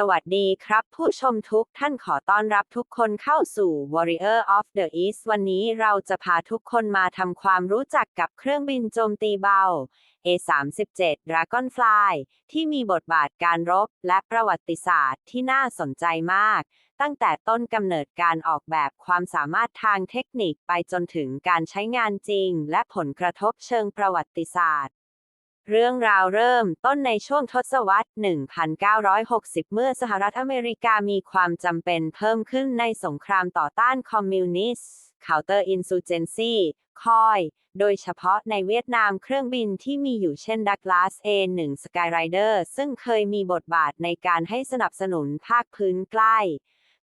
สวัสดีครับ ผู้ชมทุกท่านขอต้อนรับทุกคนเข้าสู่ Warrior of the East วันนี้เราจะพาทุกคนมาทำความรู้จักกับเครื่องบินโจมตีเบา A37 Dragonfly ที่มีบทบาทการรบและประวัติศาสตร์ที่น่าสนใจมาก ตั้งแต่ต้นกำเนิดการออกแบบความสามารถทางเทคนิคไปจนถึงการใช้งานจริง และผลกระทบเชิงประวัติศาสตร์ เรื่องราวเริ่มต้นในช่วงทศวรรษ 1960 เมื่อสหรัฐอเมริกามีความจำเป็นเพิ่มขึ้นในสงครามต่อต้านคอมมิวนิสต์ Counter Insurgency คอย โดยเฉพาะในเวียดนามเครื่องบินที่มีอยู่เช่น Douglas A1 Skyrider ซึ่งเคยมีบทบาทในการให้สนับสนุนภาคพื้นใกล้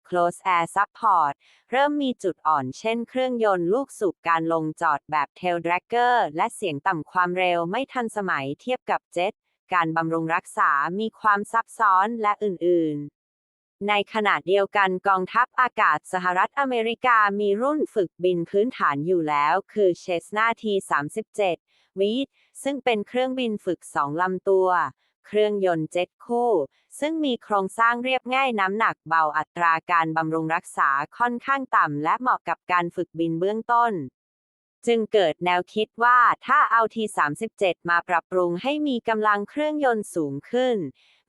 Close Air Support เริ่มมีจุดอ่อนเช่นเครื่องยนต์ลูกสูบการลงจอดแบบ Tail Dragger และเสียงต่ำความเร็วไม่ทันสมัยเทียบกับเจ็ต การบำรุงรักษามีความซับซ้อนและอื่น ๆในขณะเดียวกันกองทัพอากาศสหรัฐอเมริกามีรุ่นฝึกบินพื้นฐานอยู่แล้วคือ Cessna T37 วีดซึ่งเป็นเครื่องบินฝึกสองลำตัว เครื่องยนต์เจ็ตคู่ ซึ่งมีโครงสร้างเรียบง่ายน้ำหนักเบาอัตราการบำรุงรักษาค่อนข้างต่ำและเหมาะกับการฝึกบินเบื้องต้น จึงเกิดแนวคิดว่าถ้าเอาที37มาปรับปรุงให้มีกำลังเครื่องยนต์สูงขึ้น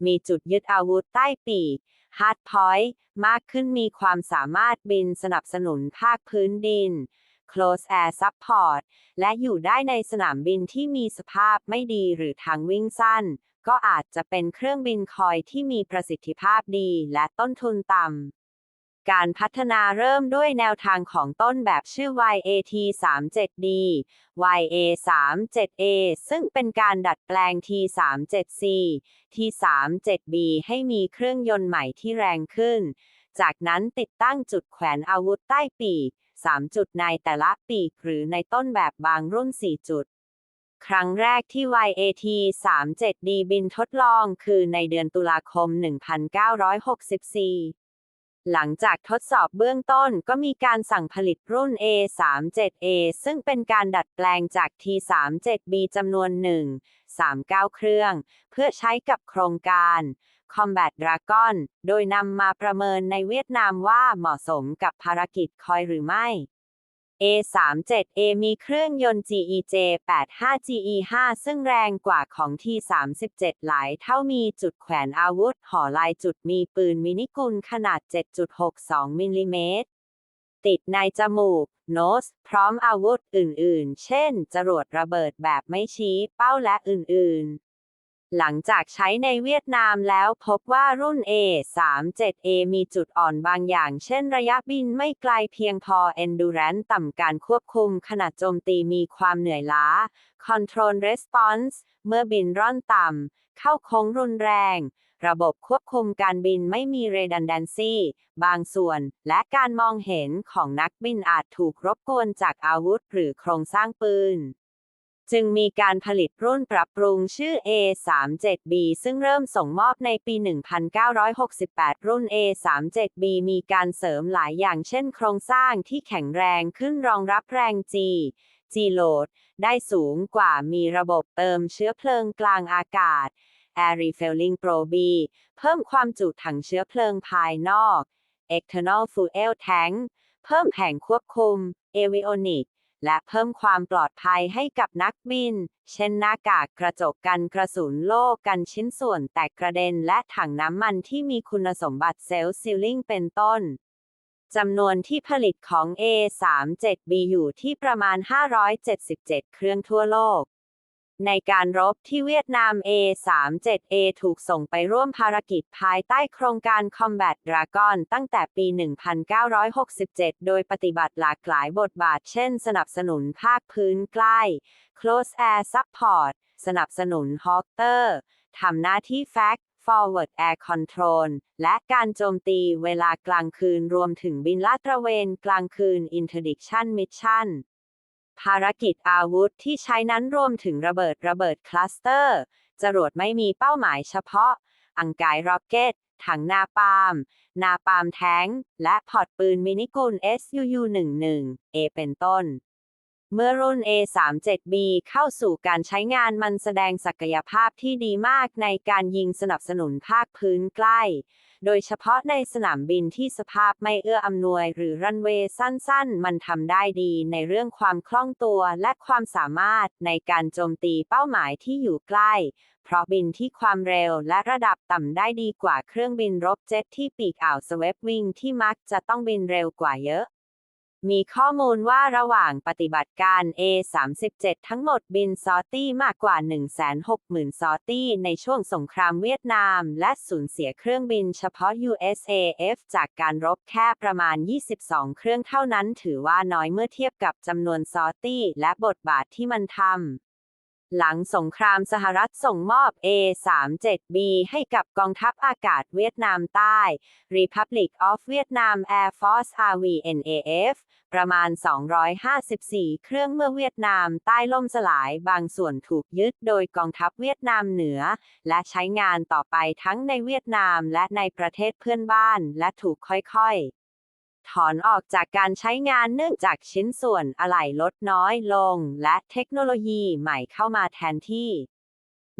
มีจุดยึดอาวุธใต้ปีก Hard Point มากขึ้นมีความสามารถบินสนับสนุนภาคพื้นดิน Close Air Support และอยู่ได้ในสนามบินที่มีสภาพไม่ดีหรือทางวิ่งสั้น ก็อาจจะเป็นเครื่องบินคอยที่มีประสิทธิภาพดีและต้นทุนต่ำ การพัฒนาเริ่มด้วยแนวทางของต้นแบบชื่อ YAT37D YA37A ซึ่งเป็นการดัดแปลง T37C T37B ให้มีเครื่องยนต์ใหม่ที่แรงขึ้น จากนั้นติดตั้งจุดแขวนอาวุธใต้ปีก3จุดในแต่ละปีกหรือในต้นแบบบางรุ่น 4 จุด ครั้งแรกที่ YAT37D บินทดลองคือในเดือนตุลาคม 1964 หลังจากทดสอบเบื้องต้นก็มีการสั่งผลิตรุ่น A37A ซึ่งเป็นการดัดแปลงจาก T37B จำนวนหนึ่ง39 เครื่อง เพื่อใช้กับโครงการ Combat Dragon โดยนำมาประเมินในเวียดนามว่าเหมาะสมกับภารกิจคอยหรือไม่ A37A มีเครื่องยนต์ GEJ 85 GE5 ซึ่งแรงกว่าของ T37 หลายเท่ามีจุดแขวนอาวุธห่อลายจุดมีปืนมินิกุลขนาด 7.62 มิลลิเมตร ติดในจมูก โนส พร้อมอาวุธอื่น ๆ เช่น จรวดระเบิดแบบไม่ชี้เป้าและอื่น ๆ หลังจากใช้ในเวียดนามแล้วพบว่ารุ่น A37A มีจุดอ่อนบางอย่าง เช่นระยะบินไม่ไกลเพียงพอ Endurance ต่ำการควบคุมขณะโจมตีมีความเหนื่อยล้า Control Response เมื่อบินร่อนต่ำ เข้าโค้งรุนแรง ระบบควบคุมการบินไม่มี redundancy บางส่วน และการมองเห็นของนักบินอาจถูกรบกวนจากอาวุธหรือโครงสร้างปืน จึงมีการผลิตรุ่นปรับปรุงชื่อ A37B ซึ่งเริ่มส่งมอบในปี 1968 รุ่น A37B มีการเสริมหลายอย่างเช่นโครงสร้างที่แข็งแรงขึ้นรองรับแรง G G load ได้สูงกว่ามีระบบเติมเชื้อเพลิงกลางอากาศ Air Refueling Pro B เพิ่มความจุถังเชื้อเพลิงภายนอก External Fuel Tank เพิ่มแผงควบคุม Avionics และเพิ่มความปลอดภัยให้กับนักบิน เช่นหน้ากากกระจกกันกระสุนโลกกันชิ้นส่วนแตกกระเด็นและถังน้ำมันที่มีคุณสมบัติเซลล์ซีลิงเป็นต้นจำนวนที่ผลิตของ A37B อยู่ที่ประมาณ 577 เครื่องทั่วโลก ในการรบที่เวียดนาม A37A ถูกส่งไปร่วมภารกิจภายใต้โครงการ Combat Dragon ตั้งแต่ปี 1967 โดยปฏิบัติหลากหลายบทบาทเช่น สนับสนุนภาคพื้นใกล้ Close Air Support สนับสนุน Hawker ทำหน้าที่ FAC Forward Air Control และการโจมตีเวลากลางคืนรวมถึงบินลาดตระเวนกลางคืน Interdiction Mission ภารกิจอาวุธที่ใช้นั้นรวมถึงระเบิดระเบิดคลัสเตอร์ จรวดไม่มีเป้าหมายเฉพาะ อังกายร็อกเก็ต ถังนาปาล์มนาปาล์มแท้ง และพอร์ตปืนมินิกุล SUU-11A เป็นต้น เมื่อรุ่น A37B เข้าสู่การใช้งานมันแสดงศักยภาพที่ดีมากในการยิงสนับสนุนภาคพื้นใกล้ โดยเฉพาะในสนามบินที่สภาพไม่เอื้ออำนวยหรือรันเวย์สั้นๆ มันทำได้ดีในเรื่องความคล่องตัวและความสามารถในการโจมตีเป้าหมายที่อยู่ใกล้ เพราะบินที่ความเร็วและระดับต่ำได้ดีกว่าเครื่องบินรบเจ็ตที่ปีกอ่าวสเวปวิงที่มักจะต้องบินเร็วกว่าเยอะ มีข้อมูลว่าระหว่างปฏิบัติการ A37 ทั้งหมดบินซอตี้มากกว่า 160,000 ซอตี้ในช่วงสงครามเวียดนาม และสูญเสียเครื่องบินเฉพาะ USAF จากการรบแค่ประมาณ 22 เครื่องเท่านั้นถือว่าน้อยเมื่อเทียบกับจำนวนซอตี้และบทบาทที่มันทำ หลังสงครามสหรัฐส่งมอบ A37B ให้กับกองทัพอากาศเวียดนามใต้ Republic of Vietnam Air Force RVNAF ประมาณ 254 เครื่องเมื่อเวียดนามใต้ล่มสลายบางส่วนถูกยึดโดยกองทัพเวียดนามเหนือ และใช้งานต่อไปทั้งในเวียดนามและในประเทศเพื่อนบ้านและถูกค่อยๆ ถอนออกจากการใช้งานเนื่องจากชิ้นส่วนอะไหล่ลดน้อยลง และเทคโนโลยีใหม่เข้ามาแทนที่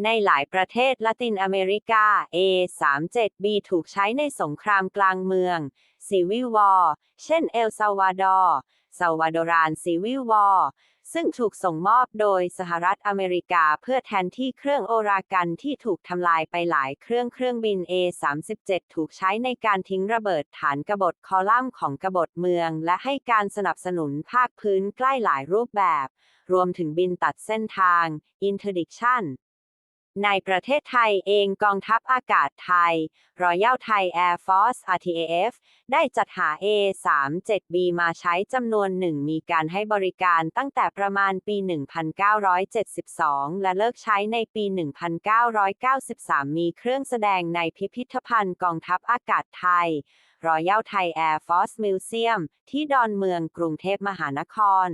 ในหลายประเทศละตินอเมริกา A37B ถูกใช้ในสงครามกลางเมืองซีวิววอร์เช่นเอลซาวาดอร์ซาวาดอรานซีวิววอร์ ซึ่งถูกส่งมอบโดยสหรัฐอเมริกาเพื่อแทนที่เครื่องโอรากันที่ถูกทำลายไปหลายเครื่องเครื่องบิน A37 ถูกใช้ในการทิ้งระเบิดฐานกบฏคอลัมน์ของกบฏเมือง และให้การสนับสนุนภาคพื้นใกล้หลายรูปแบบ รวมถึงบินตัดเส้นทาง interdiction ในประเทศไทยเองกองทัพอากาศไทย Royal Thai Air Force RTAF ได้จัดหา A37B มาใช้จำนวนหนึ่งมีการให้บริการตั้งแต่ประมาณปี 1972 และเลิกใช้ในปี 1993 มีเครื่องแสดงในพิพิธภัณฑ์กองทัพอากาศไทย Royal Thai Air Force Museum ที่ดอนเมืองกรุงเทพมหานคร